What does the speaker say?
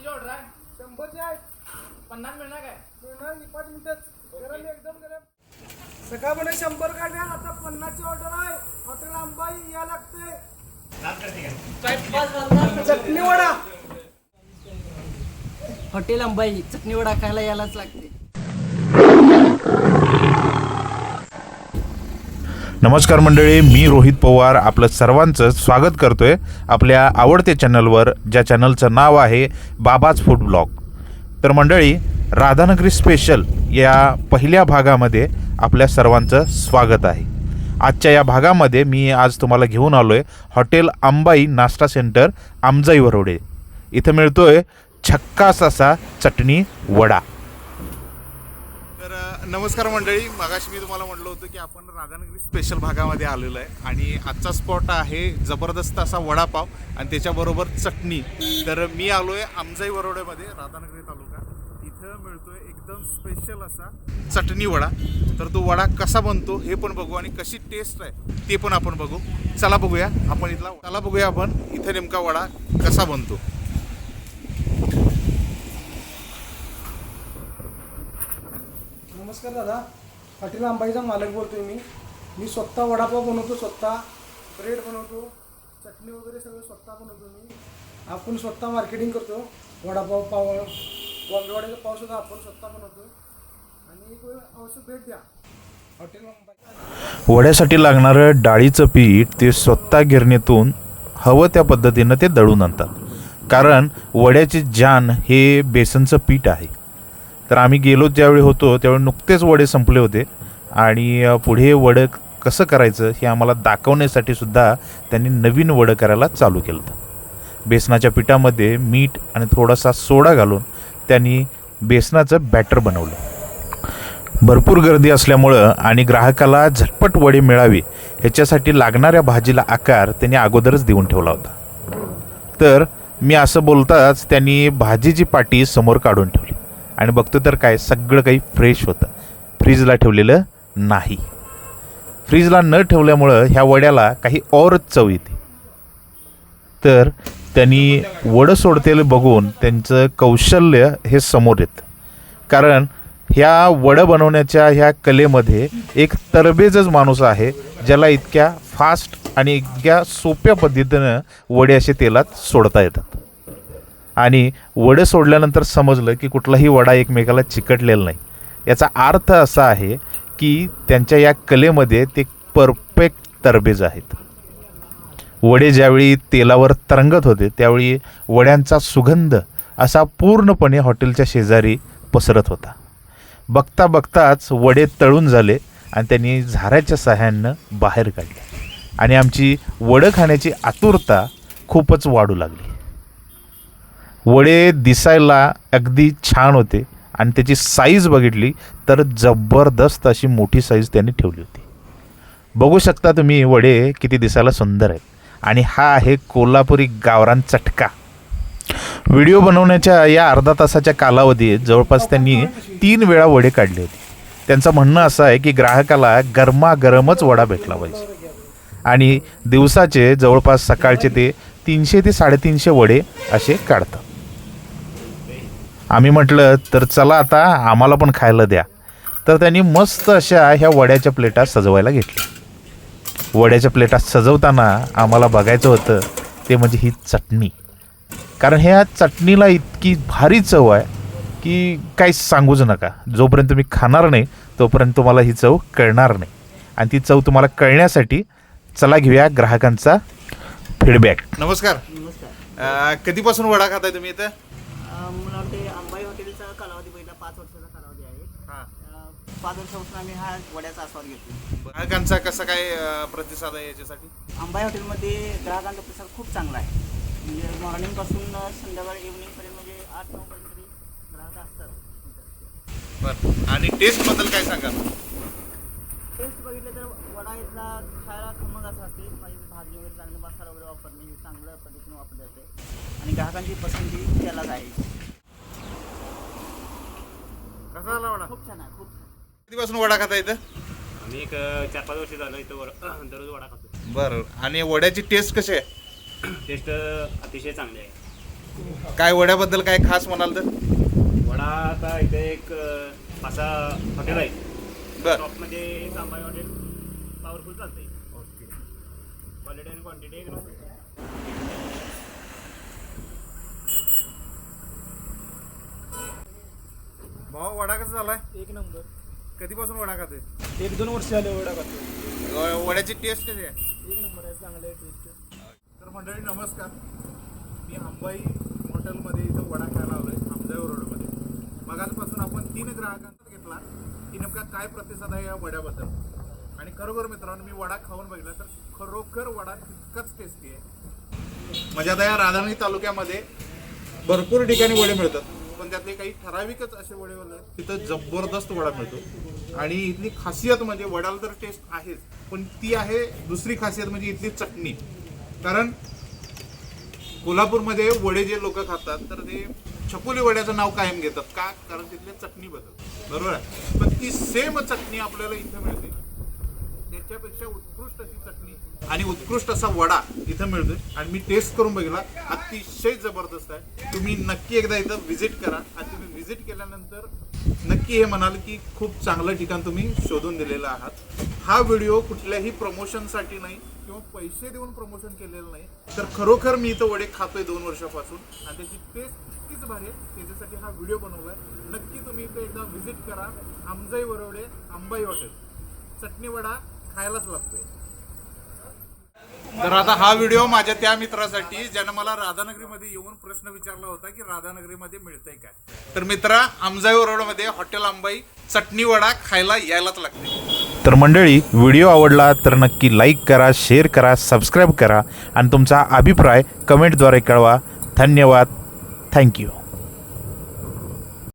किती ऑर्डर आहे. शंभरचे आहेत पन्नास मिळणार काय? मिळणार नाही, पाच मिनिटात गरम एकदम गरम. सकाळमध्ये शंभर काढल्या आता पन्नासची ऑर्डर आहे. हॉटेल अंबाई या लागते. चटणी. वडा. हॉटेल अंबाई चटणी वडा खायला यायलाच लागते. नमस्कार मंडळी मी रोहित पवार आपलं सर्वांचं स्वागत करतोय आपल्या आवडत्या चॅनलवर ज्या चॅनलचं नाव आहे बाबाज फूड ब्लॉग. तर मंडळी राधानगरी स्पेशल या पहिल्या भागामध्ये आपल्या सर्वांचं स्वागत आहे. आजच्या या भागामध्ये मी आज तुम्हाला घेऊन आलो आहे हॉटेल अंबाई नाश्ता सेंटर आमजाई वरोडे. इथं मिळतोय छक्कास असा चटणी वडा. नमस्कार मंडळी. मागाशी मी तुम्हाला म्हटलं होतं की आपण राधानगरी स्पेशल भागामध्ये आलेलो आहे आणि आजचा स्पॉट आहे जबरदस्त असा वडापाव आणि त्याच्याबरोबर चटणी. तर मी आलो आहे आमजाई वरोड्यामध्ये राधानगरी तालुका. इथं मिळतोय एकदम स्पेशल असा चटणी वडा. तर तो वडा कसा बनतो हे पण बघू आणि कशी टेस्ट आहे ते पण आपण बघू. चला बघूया. आपण इथला चला बघूया आपण इथं नेमका वडा कसा बनतो. नमस्कार दादा. हॉटेल अंबाईचा मालक बोलतोय मी. मी स्वतः वडापाव बनवतो स्वतः ब्रेड बनवतो चटणी वगैरे सगळं स्वतः बनवतो मी. आपण स्वतः मार्केटिंग करतो. वडापाव पाव बॉम्बेवाड्याचा पाव सुद्धा आपण स्वतः बनवतो. आणि एक अवश्य भेट द्या. हॉटेल अंबाई वड्यासाठी लागणारं डाळीचं पीठ ते स्वतः गिरणीतून हवं त्या पद्धतीनं ते दळून आणतात. कारण वड्याचे जान हे बेसनचं पीठ आहे. तर आम्ही गेलो ज्यावेळी होतो त्यावेळी नुकतेच वडे संपले होते. आणि पुढे वडं कसं करायचं हे आम्हाला दाखवण्यासाठी सुद्धा त्यांनी नवीन वडं करायला चालू केलं. होतं बेसनाच्या पिठामध्ये मीठ आणि थोडासा सोडा घालून त्यांनी बेसनाचं बॅटर बनवलं. भरपूर गर्दी असल्यामुळं आणि ग्राहकाला झटपट वडे मिळावे ह्याच्यासाठी लागणाऱ्या भाजीला आकार त्यांनी अगोदरच देऊन ठेवला होता. तर मी असं बोलताच त्यांनी भाजीची पाटी समोर काढून ठेवली. आणि बघतो तर काय सगळं काही फ्रेश होतं. फ्रीजला ठेवलेलं नाही. फ्रीजला न ठेवल्यामुळं ह्या वड्याला काही औरच चव येते. तर त्यांनी वडं सोडतेलं बघून त्यांचं कौशल्य हे समोर येतं. कारण ह्या वडं बनवण्याच्या ह्या कलेमध्ये एक तरबेजच माणूस आहे ज्याला इतक्या फास्ट आणि इतक्या सोप्या पद्धतीनं वडे असे तेलात सोडता येतात. आणि वडं सोडल्यानंतर समजलं की कुठलाही वडा एकमेकाला चिकटलेला नाही. याचा अर्थ असा आहे की त्यांच्या या कलेमध्ये ते परफेक्ट तरबेज आहेत. वडे ज्यावेळी तेलावर तरंगत होते त्यावेळी वड्यांचा सुगंध असा पूर्णपणे हॉटेलच्या शेजारी पसरत होता. बघता बघताच वडे तळून झाले आणि त्यांनी झाऱ्याच्या सहाय्यानं बाहेर काढले. आणि आमची वडं खाण्याची आतुरता खूपच वाढू लागली. वडे दिसायला अगदी छान होते. आणि त्याची साईज बघितली तर जबरदस्त अशी मोठी साईज त्यांनी ठेवली होती. बघू शकता तुम्ही वडे किती दिसायला सुंदर आहेत. आणि हा आहे कोल्हापुरी गावरान चटका. व्हिडिओ बनवण्याच्या या अर्धा तासाच्या कालावधीत जवळपास त्यांनी तीन वेळा वडे काढले होते. त्यांचं म्हणणं असं आहे की ग्राहकाला गरमागरमच वडा भेटला पाहिजे. आणि दिवसाचे जवळपास सकाळचे ते तीनशे ते साडेतीनशे वडे असे काढतात. आम्ही म्हटलं तर चला आता आम्हाला पण खायला द्या. तर त्यांनी मस्त अशा ह्या वड्याच्या प्लेटा सजवायला घेतल्या. वड्याच्या प्लेटा सजवताना आम्हाला बघायचं होतं ते म्हणजे ही चटणी. कारण ह्या चटणीला इतकी भारी चव आहे की काही सांगूच नका. जोपर्यंत तुम्ही खाणार नाही तोपर्यंत तुम्हाला ही चव कळणार नाही. आणि ती चव तुम्हाला कळण्यासाठी चला घेऊया ग्राहकांचा फीडबॅक नमस्कार. नमस्कार. कधीपासून वडा खाताय तुम्ही इथं अं, मला वाटते अंबाई हॉटेलचा कालावधी पहिला पाच वर्षाचा कालावधी आहे. अं, पाच वर्षापासून आम्ही हा वड्याचा आस्वाद घेतो ग्राहकांचा कसा काय अ, प्रतिसाद आहे याच्यासाठी? अंबाई हॉटेलमध्ये ग्राहकांचा प्रतिसाद खूप चांगला आहे. म्हणजे मॉर्निंगपासून संध्याकाळी इव्हनिंगपर्यंत म्हणजे आठ नऊ पर्यंत तरी ग्राहक असतात. बरं. आणि टेस्टबद्दल काय सांगाल? टेस्ट बघितलं तर वडा इथला खायला खमंग असं असते. म्हणजे भाजी वगैरे चांगली मसाला वगैरे वापरणे हे चांगल्या पद्धतीने वापरले जाते. आणि ग्राहकांची पसंती त्यालाच आहे. कसा झाला वडा खूप छान आहे खूप छान. कधीपासून वडा खाता इथं? आम्ही एक चार पाच वर्ष झालं इथं वर दररोज वडा खातो. बरं. आणि वड्याची टेस्ट कशी आहे? टेस्ट अतिशय चांगली आहे. काय वड्याबद्दल काय खास म्हणाल तर? वडा आता इथे एक अं, असा हॉटेल आहे. बर. शॉपमध्ये एक अंबाई हॉटेल पॉवरफुल चालतंय. क्वालिटी आणि क्वांटिटी एक नंबर भाऊ वडा कसा झालाय? एक नंबर. कधीपासून वडा खाते एक दोन वर्ष झाले वडा खातो वड्याची टेस्ट कशी आहे? एक नंबर आहे चांगलं आहे टेस्ट तर मंडळी नमस्कार. मी अंबाई हॉटेलमध्ये इथं वडा खायला आलोय आमदाई रोडमध्ये मगाचपासून आपण तीन ग्राहकांचा घेतला. की नेमका काय प्रतिसाद आहे या वड्याबद्दल? आणि खरोखर मित्रांनो मी वडा खाऊन बघितला तर खरोखर वडा तितकाच टेस्टी आहे. म्हणजे आता या राधानगरी तालुक्यामध्ये भरपूर ठिकाणी वडे मिळतात. पण त्यातले काही ठराविकच असे वडे वडे तिथं जबरदस्त वडा मिळतो. आणि इथली खासियत म्हणजे वड्याला तर टेस्ट आहेच पण ती आहे दुसरी खासियत म्हणजे इथली चटणी. कारण कोल्हापूरमध्ये वडे जे लोक खातात तर ते छपोली वड्याचं नाव कायम घेतात. का? कारण तिथले चटणी बदल बरोबर आहे? पण ती सेम चटणी आपल्याला इथं मिळते. त्याच्यापेक्षा उत्कृष्ट अशी चटणी आणि उत्कृष्ट असा वडा इथं मिळतोय. आणि मी टेस्ट करून बघितला. अतिशय जबरदस्त आहे. तुम्ही नक्की एकदा इथं व्हिजिट करा. आणि तुम्ही व्हिजिट केल्यानंतर नक्की हे म्हणाल की खूप चांगलं ठिकाण तुम्ही शोधून दिलेलं आहात. हा व्हिडिओ कुठल्याही प्रमोशनसाठी नाही किंवा पैसे देऊन प्रमोशन केलेलं नाही. तर खरोखर मी इथं वडे खातोय दोन वर्षापासून. आणि त्याची टेस्ट इतकीच भारी आहे. त्याच्यासाठी हा व्हिडिओ बनवलाय. नक्की तुम्ही इथं एकदा व्हिजिट करा. आमजाई वरवडे आंबाई हॉटेल. चटणी वडा खायलाच लागतोय. तर आता हा व्हिडिओ माझ्या त्या मित्रासाठी ज्यानं मला राधानगरीमध्ये येऊन प्रश्न विचारला होता की राधानगरीमध्ये मिळतंय काय. तर मित्रा आमजाई रोडमध्ये हॉटेल अंबाई चटणी वडा खायला यायलाच लागते तर मंडळी व्हिडिओ आवडला तर नक्की लाईक करा शेअर करा सबस्क्राईब करा आणि तुमचा अभिप्राय कमेंटद्वारे कळवा. धन्यवाद. थँक्यू